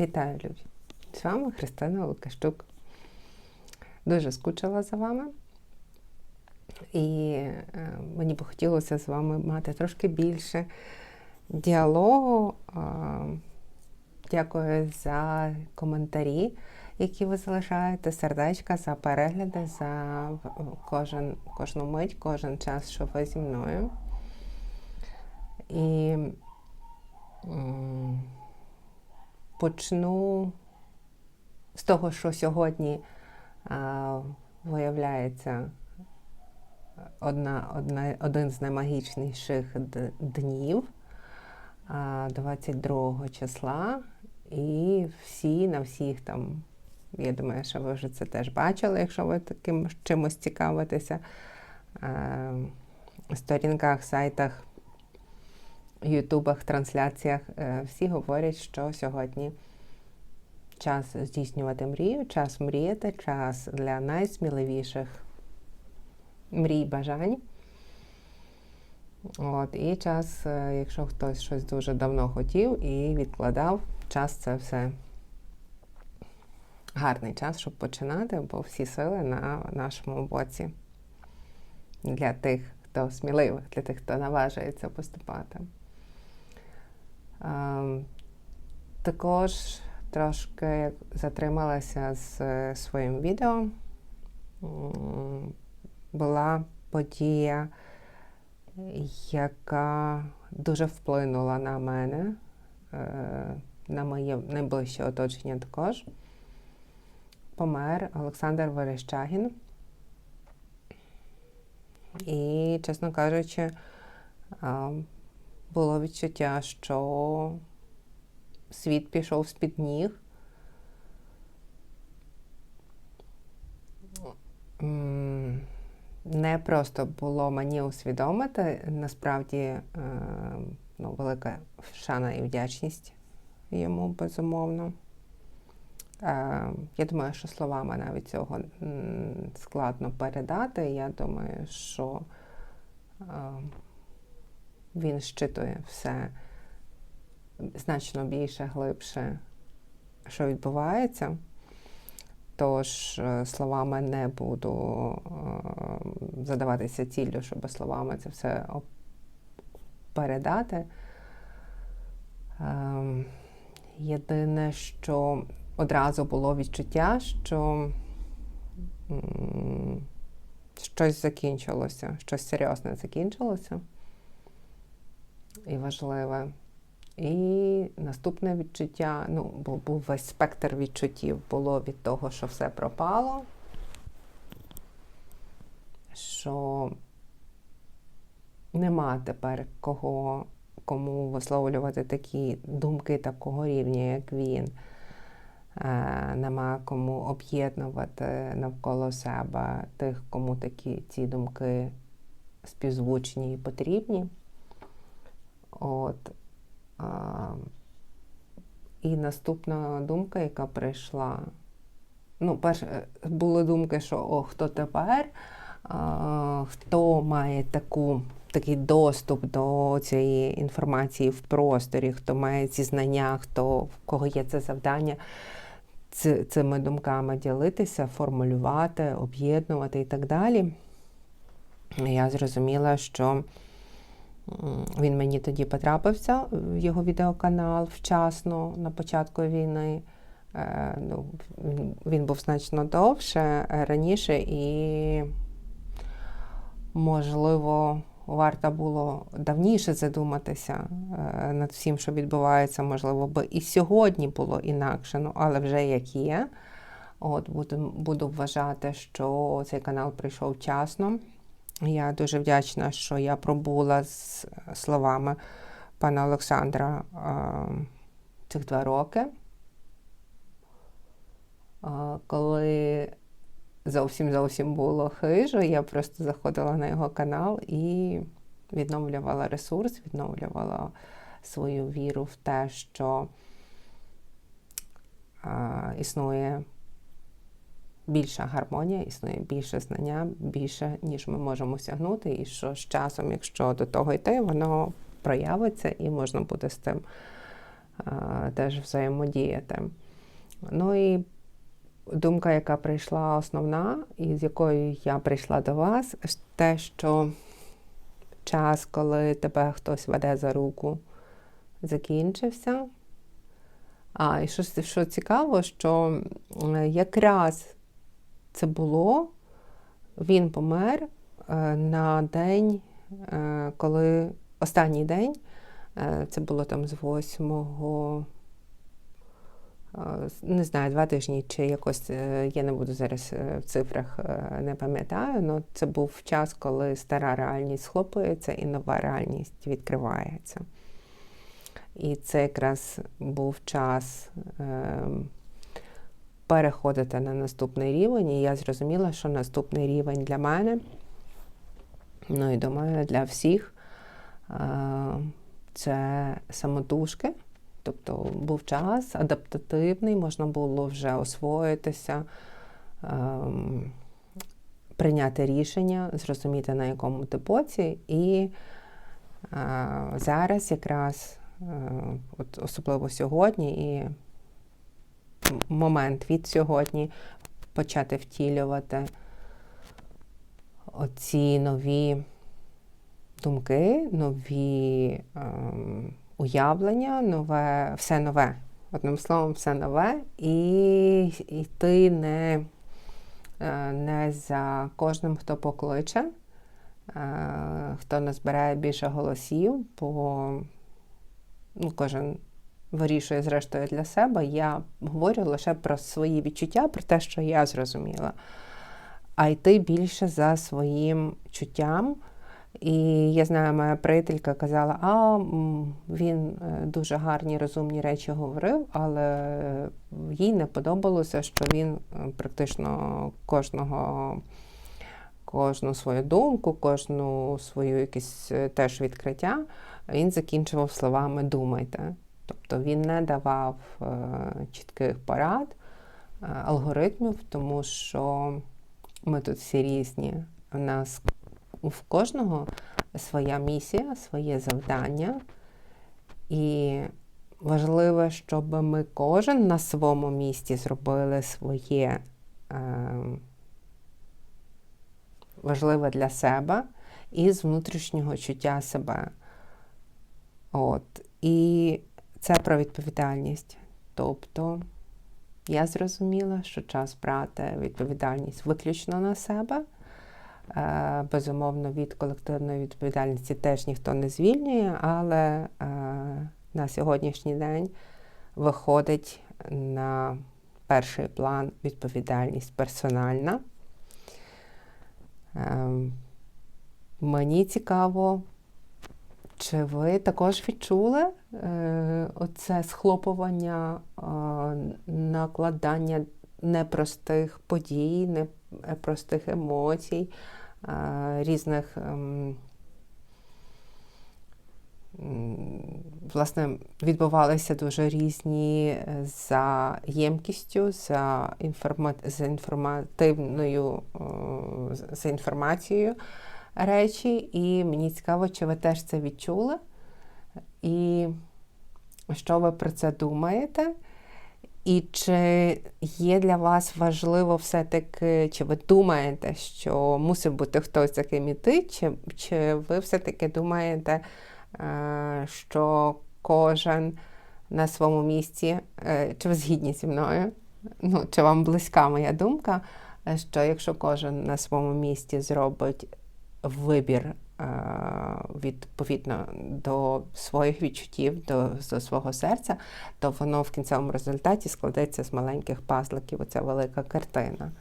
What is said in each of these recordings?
Вітаю, любі! З вами Христина Лукащук. Дуже скучила за вами. І е, мені б хотілося з вами мати трошки більше діалогу. Е, Дякую за коментарі, які ви залишаєте, сердечка, за перегляди, за кожен, кожну мить, кожен час, що ви зі мною. І почну з того, що сьогодні а, виявляється одна, одна, один з наймагічніших днів а, 22 числа. І всі на всіх там, я думаю, що ви вже це теж бачили, якщо ви таким чимось цікавитеся. Сторінках, сайтах, ютубах, трансляціях е, всі говорять, що сьогодні час здійснювати мрію, час мріяти, час для найсміливіших мрій, бажань. От, і час, е, якщо хтось щось дуже давно хотів і відкладав, час це все гарний час, щоб починати, бо всі сили на нашому боці. Для тих, хто сміливих, для тих, хто наважується поступати. Також трошки затрималася з е, своїм відео. Була подія, яка дуже вплинула на мене, е, на моє найближче оточення також. Помер Олександр Верещагін. І, чесно кажучи, було відчуття, що світ пішов з-під ніг. Не просто було мені усвідомити, насправді е, ну, велика шана і вдячність йому, безумовно. Е, Я думаю, що словами навіть цього складно передати. Я думаю, що е, він щитує все значно більше, глибше, що відбувається. Тож е, словами не буду е, задаватися ціллю, щоб словами це все передати. Ем, Єдине, що одразу було відчуття, що щось закінчилося, щось серйозне закінчилося і важливе. І наступне відчуття, ну, бу- був весь спектр відчуттів було від того, що все пропало, що нема тепер кого, кому висловлювати такі думки такого рівня, як він. Е, Нема кому об'єднувати навколо себе тих, кому такі ці думки співзвучні і потрібні. От. А, і наступна думка, яка прийшла. Ну, перше, були думки, що о, хто тепер, а, хто має таку, такий доступ до цієї інформації в просторі, хто має ці знання, хто, в кого є це завдання цими думками ділитися, формулювати, об'єднувати і так далі. Я зрозуміла, що Він мені тоді потрапився в його відеоканал вчасно на початку війни. Е, Ну, він, був значно довше е, раніше, і, можливо, варто було давніше задуматися е, над всім, що відбувається. Можливо, би і сьогодні було інакше, ну, але вже як є. От, буду, буду вважати, що цей канал прийшов вчасно. Я дуже вдячна, що я пробула з словами пана Олександра е, цих два роки. Е, Коли зовсім зовсім було хижо, я просто заходила на його канал і відновлювала ресурс, відновлювала свою віру в те, що е, існує більша гармонія, існує більше знання, більше, ніж ми можемо осягнути, і що з часом, якщо до того йти, воно проявиться і можна буде з тим, е, теж взаємодіяти. Ну і думка, яка прийшла основна, і з якою я прийшла до вас, те, що час, коли тебе хтось веде за руку, закінчився. А, і що, що цікаво, що якраз це було, він помер е, на день, е, коли останній день, е, це було там з 8 не знаю, два тижні чи якось я не буду зараз в цифрах не пам'ятаю, але це був час, коли стара реальність схлопується і нова реальність відкривається. І це якраз був час е, переходити на наступний рівень. І я зрозуміла, що наступний рівень для мене, ну і думаю, для всіх е, це самотужки. Тобто був час адаптативний, можна було вже освоїтися, е, прийняти рішення, зрозуміти, на якому ти боці. І е, зараз якраз Е, от особливо сьогодні, і момент від сьогодні почати втілювати оці нові думки, нові ем, уявлення, нове, все нове. Одним словом, все нове, і йти не, е, не за кожним, хто покличе, е, хто назбирає більше голосів, бо ну, кожен вирішує, зрештою, для себе. Я говорю лише про свої відчуття, про те, що я зрозуміла, а йти більше за своїм чуттям. І я знаю, моя приятелька казала, а він е, дуже гарні розумні речі говорив, але їй не подобалося, що він е, практично кожного. Кожну свою думку, кожну свою якісь е, теж відкриття він закінчував словами Думайте. Тобто він не давав е, чітких порад, е, алгоритмів, тому що ми тут всі різні. У нас в кожного своя місія, своє завдання. І важливо, щоб ми кожен на своєму місці зробили своє е, важливе для себе і з внутрішнього чуття себе. От. І це про відповідальність. Тобто я зрозуміла, що час брати відповідальність виключно на себе. Е, безумовно, від колективної відповідальності теж ніхто не звільнює, але е, на сьогоднішній день виходить на перший план відповідальність персональна. Ем, мені цікаво чи ви також відчули е, оце схлопування, накладання непростих подій, непростих емоцій, е, різних, е, власне, відбувалися дуже різні е, за ємкістю, за інформативною, за інформацією речі, і мені цікаво, чи ви теж це відчули, і що ви про це думаєте? І чи є для вас важливо все-таки, чи ви думаєте, що мусить бути хтось за ким іти, чи, чи ви все-таки думаєте, е, що кожен на своєму місці, е, чи ви згідні зі мною? Ну, Чи вам близька моя думка, що якщо кожен на своєму місці зробить вибір е, відповідно до своїх відчуттів, до, до свого серця, то воно в кінцевому результаті складеться з маленьких пазликів, оця велика картина.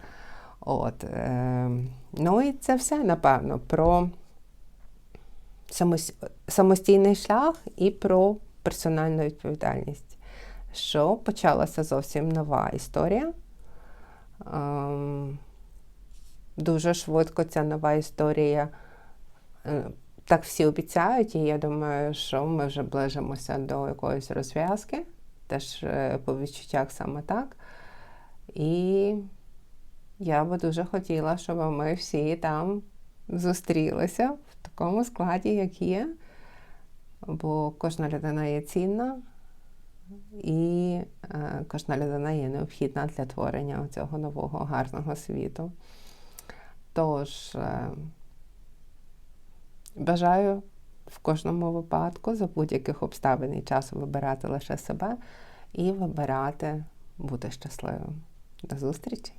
От, е, Ну і це все, напевно, про самостійний шлях і про персональну відповідальність. Що почалася зовсім нова історія. Дуже швидко ця нова історія. Е, так всі обіцяють, і я думаю, що ми вже ближимося до якоїсь розв'язки, теж е, по відчуттях саме так. І я би дуже хотіла, щоб ми всі там зустрілися в такому складі, як є. Бо кожна людина є цінна, і е, кожна людина є необхідна для творення цього нового гарного світу. Тож е, бажаю в кожному випадку за будь-яких обставин і часу вибирати лише себе і вибирати бути щасливим. До зустрічі!